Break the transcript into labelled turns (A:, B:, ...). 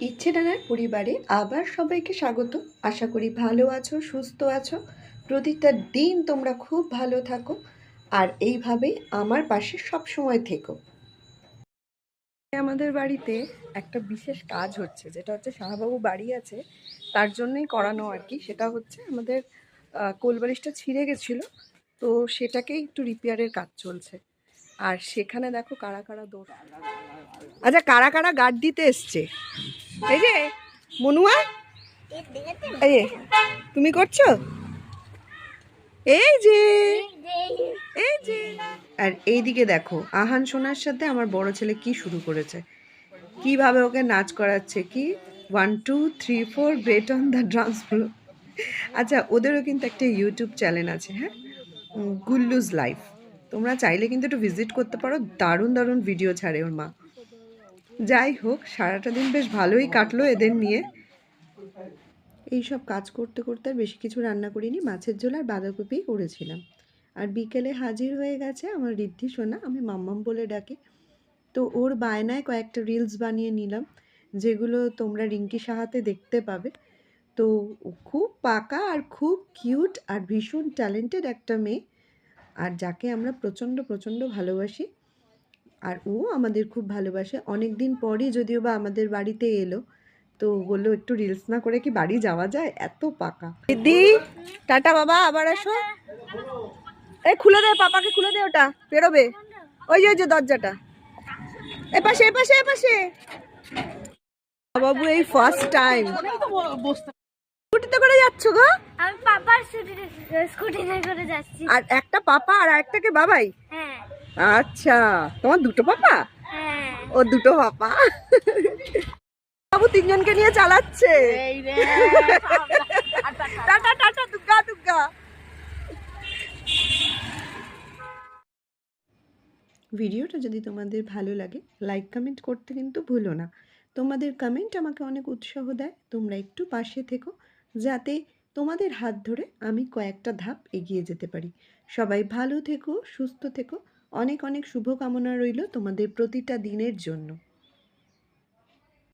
A: ইচ্ছে ডানার পরিবারে আবার সবাইকে স্বাগত। আশা করি ভালো আছো সুস্থ আছো। প্রতিটা দিন তোমরা খুব ভালো থাকো। আর এইভাবেই আমার পাশে সব সময় থেকো আমাদের বাড়িতে একটা বিশেষ কাজ হচ্ছে যেটা হচ্ছে শাহবাবু বাড়ি আছে তার জন্যই করানো আর কি। সেটা হচ্ছে আমাদের আহ, কোলবালিশটা ছিঁড়ে গেছিল তো সেটাকেই একটু রিপেয়ারের কাজ চলছে। আর সেখানে দেখো কারা কারা দৌড় আচ্ছা কারা কারা গার্ড দিতে এসছে? এই যে মনুয়া এই যে, তুমি করছ? এই যে এই যে। আর এইদিকে দেখো আহান সোনার সাথে আমার বড় ছেলে কি শুরু করেছে? কীভাবে ওকে নাচ করাচ্ছে কি? One two three four great on the dance flow আচ্ছা ওদেরও কিন্তু একটা ইউটিউব চ্যানেল আছে হ্যাঁ? গুল্লুজ লাইফ। তোমরা চাইলে কিন্তু একটু ভিজিট করতে পারো। দারুণ দারুণ ভিডিও ছাড়ে ওর মা। যাই হোক, সারাটা দিন বেশ ভালোই কাটলো এদের নিয়ে। এই সব কাজ করতে করতে আর বেশি কিছু রান্না করিনি, মাছের ঝোল আর বাঁধাকপি করেছিলাম। আর বিকেলে হাজির হয়ে গেছে আমার ঋদ্ধি সোনা, আমি মাম্মাম বলে ডাকি। তো ওর বায়নায় কয়েকটা রিলস বানিয়ে নিলাম, যেগুলো তোমরা রিঙ্কি সাহাতে দেখতে পাবে। তো খুব পাকা আর খুব কিউট আর ভীষণ ট্যালেন্টেড একটা মেয়ে। আর যাকে আমরা প্রচণ্ড প্রচণ্ড ভালোবাসি আর ও আমাদের খুব ভালোবাসে। অনেক দিন পরই যদিও বা আমাদের বাড়িতে এলো তো বলল একটু রিলস না করে কি বাড়ি যাওয়া যায়? এত পাকা। দিদি টাটা বাবা আবার আসো। এই খুলে দে পাপাকে খুলে দে ওটা বেরোবে। ওই যে ওই যে দরজাটা। এপাশে এপাশে এপাশে। বাবু এই ফার্স্ট টাইম স্কুটিতে করে যাচ্ছ গো?
B: আমি পাপার স্কুটিতে করে যাচ্ছি।
A: আর একটা পাপা আর একটাকে বাবাই?
B: হ্যাঁ।
A: আচ্ছা তোমার দুটো পাপা?
B: হ্যাঁ।
A: ও দুটো পাপা? বাবু তিনজনকে নিয়ে চালাচ্ছে। টাটা টাটা দুগ্গা দুগ্গা ভিডিওটা যদি তোমাদের ভালো লাগে লাইক কমেন্ট করতে কিন্তু ভুলো না। তোমাদের কমেন্ট আমাকে অনেক উৎসাহ দেয় তোমরা একটু পাশে থেকো যাতে তোমাদের হাত ধরে আমি কয়েকটা ধাপ এগিয়ে যেতে পারি। সবাই ভালো থেকো সুস্থ থেকো অনেক অনেক শুভকামনা রইল তোমাদের প্রতিটা দিনের জন্য।